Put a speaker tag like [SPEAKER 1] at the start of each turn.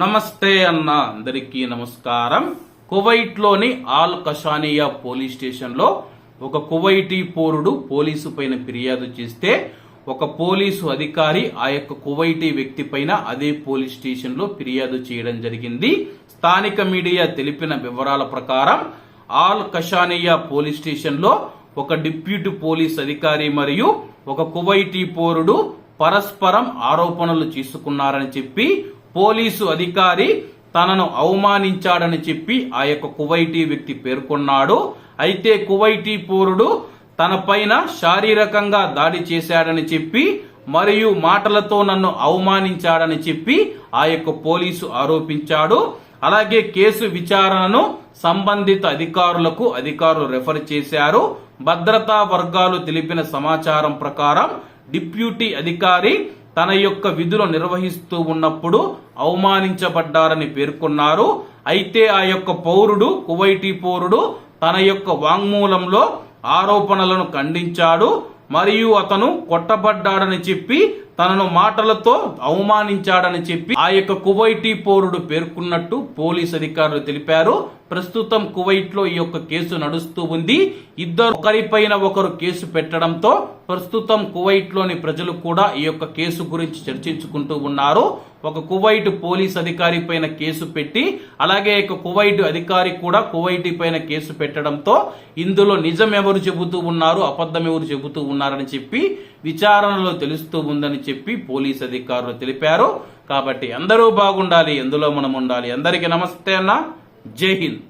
[SPEAKER 1] నమస్తే అన్న అందరికీ నమస్కారం. కువైట్లోని ఆల్ కషానియా పోలీస్ స్టేషన్లో ఒక కువైటీ పౌరుడు పోలీసు పైన ఫిర్యాదు చేస్తే ఒక పోలీసు అధికారి ఆ యొక్క కువైటీ వ్యక్తి పైన అదే పోలీస్ స్టేషన్లో ఫిర్యాదు చేయడం జరిగింది. స్థానిక మీడియా తెలిపిన వివరాల ప్రకారం ఆల్ కషానియా పోలీస్ స్టేషన్లో ఒక డిప్యూటీ పోలీస్ అధికారి మరియు ఒక కువైటీ పౌరుడు పరస్పరం ఆరోపణలు చేసుకున్నారని చెప్పి పోలీసు అధికారి తనను అవమానించాడని చెప్పి ఆ యొక్క కువైటీ వ్యక్తి పేర్కొన్నాడు. అయితే కువైటీ పౌరుడు తన పైన శారీరకంగా దాడి చేశాడని చెప్పి మరియు మాటలతో నన్ను అవమానించాడని చెప్పి ఆ యొక్క పోలీసు ఆరోపించాడు. అలాగే కేసు విచారణను సంబంధిత అధికారులకు అధికారులు రెఫర్ చేశారు. భద్రతా వర్గాలు తెలిపిన సమాచారం ప్రకారం డిప్యూటీ అధికారి తన యొక్క విధులు నిర్వహిస్తూ ఉన్నప్పుడు అవమానించబడ్డారని పేర్కొన్నారు. అయితే ఆ యొక్క పౌరుడు కువైటీ పౌరుడు తన యొక్క వాంగ్మూలంలో ఆరోపణలను ఖండించాడు. మరియు అతను కొట్టబడ్డాడని చెప్పి తనను మాటలతో అవమానించాడని చెప్పి ఆ యొక్క కువైటీ పౌరుడు పేర్కొన్నట్టు పోలీస్ అధికారులు తెలిపారు. ప్రస్తుతం కువైట్లో ఈ యొక్క కేసు నడుస్తూ ఉంది. ఇద్దరు ఒకరిపైన ఒకరు కేసు పెట్టడంతో ప్రస్తుతం కువైట్లోని ప్రజలు కూడా ఈ యొక్క కేసు గురించి చర్చించుకుంటూ ఉన్నారు. ఒక కువైట్ పోలీస్ అధికారి పైన కేసు పెట్టి అలాగే ఒక కువైట్ అధికారి కూడా కువైట్ పైన కేసు పెట్టడంతో ఇందులో నిజం ఎవరు చెబుతూ ఉన్నారు అబద్ధం ఎవరు చెబుతూ ఉన్నారని చెప్పి విచారణలో తెలుస్తూ ఉందని చెప్పి పోలీస్ అధికారులు తెలిపారు. కాబట్టి అందరూ బాగుండాలి ఎందులో మనం ఉండాలి. అందరికీ నమస్తే అన్న. జై హింద్.